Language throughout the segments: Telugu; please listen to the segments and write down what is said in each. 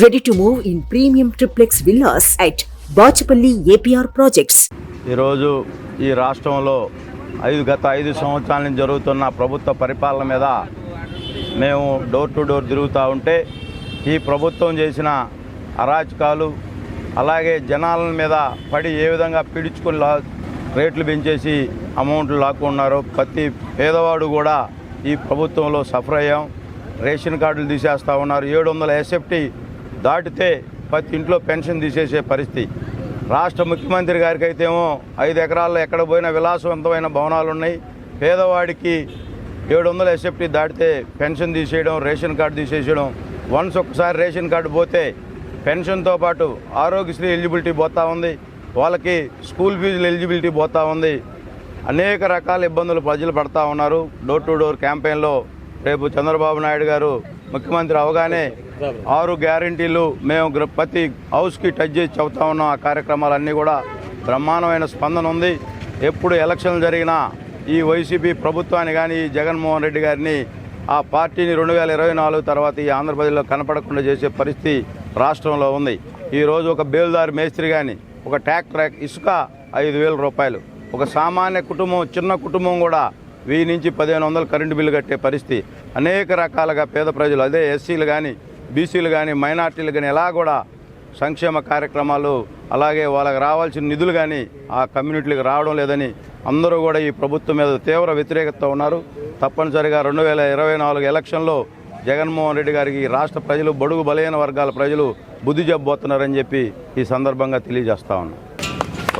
Ready to move in premium triplex villas at Bachupally APR projects ఈరోజు ఈ రాష్ట్రంలో ఐదు గత ఐదు సంవత్సరాల నుంచి జరుగుతున్న ప్రభుత్వ పరిపాలన మీద మేము డోర్ టు డోర్ తిరుగుతూ ఉంటే ఈ ప్రభుత్వం చేసిన అరాచకాలు అలాగే జనాల మీద పడి ఏ విధంగా పీడించుకుని లా రేట్లు పెంచేసి అమౌంట్లు లాక్కున్నారు ప్రతి పేదవాడు కూడా ఈ ప్రభుత్వంలో సఫర్ అయ్యాం. రేషన్ కార్డులు తీసేస్తూ ఉన్నారు. ఏడు వందల ఎస్ఎఫ్టీ దాటితే ప్రతి ఇంట్లో పెన్షన్ తీసేసే పరిస్థితి. రాష్ట్ర ముఖ్యమంత్రి గారికి అయితేమో ఐదు ఎకరాల్లో ఎక్కడ పోయినా విలాసవంతమైన భవనాలు ఉన్నాయి పేదవాడికి ఏడు వందల ఎస్ఎఫ్టీ దాటితే పెన్షన్ తీసేయడం రేషన్ కార్డు తీసేసేయడం వన్స్ ఒకసారి రేషన్ కార్డు పోతే పెన్షన్తో పాటు ఆరోగ్యశ్రీ ఎలిజిబిలిటీ పోతా ఉంది. వాళ్ళకి స్కూల్ ఫీజులు ఎలిజిబిలిటీ పోతా ఉంది. అనేక రకాల ఇబ్బందులు ప్రజలు పడతా ఉన్నారు. డోర్ టు డోర్ క్యాంపెయిన్లో రేపు చంద్రబాబు నాయుడు గారు ముఖ్యమంత్రి అవగానే ఆరు గ్యారంటీలు మేము ప్రతి హౌస్కి టచ్ చేసి చెబుతా ఉన్నాం. ఆ కార్యక్రమాలన్నీ కూడా బ్రహ్మాండమైన స్పందన ఉంది. ఎప్పుడు ఎలక్షన్లు జరిగినా ఈ వైసీపీ ప్రభుత్వాన్ని కానీ జగన్మోహన్ రెడ్డి గారిని ఆ పార్టీని రెండు వేల ఇరవై నాలుగు తర్వాత ఈ ఆంధ్రప్రదేశ్లో కనపడకుండా చేసే పరిస్థితి రాష్ట్రంలో ఉంది. ఈరోజు ఒక బేల్దారి మేస్త్రి కానీ ఒక ట్రాక్టర్ ఇసుక ఐదు వేల రూపాయలు. ఒక సామాన్య కుటుంబం చిన్న కుటుంబం కూడా వెయ్యి నుంచి పదిహేను వందలు కరెంటు బిల్లు కట్టే పరిస్థితి. అనేక రకాలుగా పేద ప్రజలు అదే ఎస్సీలు కానీ బీసీలు కానీ మైనార్టీలు కానీ ఎలా కూడా సంక్షేమ కార్యక్రమాలు అలాగే వాళ్ళకి రావాల్సిన నిధులు కానీ ఆ కమ్యూనిటీలకు రావడం లేదని అందరూ కూడా ఈ ప్రభుత్వం మీద తీవ్ర వ్యతిరేకత ఉన్నారు. తప్పనిసరిగా రెండు వేల ఇరవై నాలుగు ఎలక్షన్లో జగన్మోహన్ రెడ్డి గారికి ఈ రాష్ట్ర ప్రజలు బడుగు బలహీన వర్గాల ప్రజలు బుద్ధి చెప్పబోతున్నారని చెప్పి ఈ సందర్భంగా తెలియజేస్తా ఉన్నాం.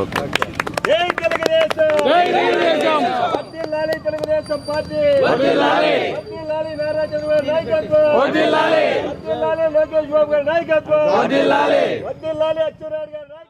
ఓకే. తెలుగుదేశం! ನಾಯಕತ್ವ ಲೋಕೇಶ್ ಬಾಬು ಗಾರಿ ನಾಯಕತ್ವ ಅಚ್ಚುನಾಯ್ಡು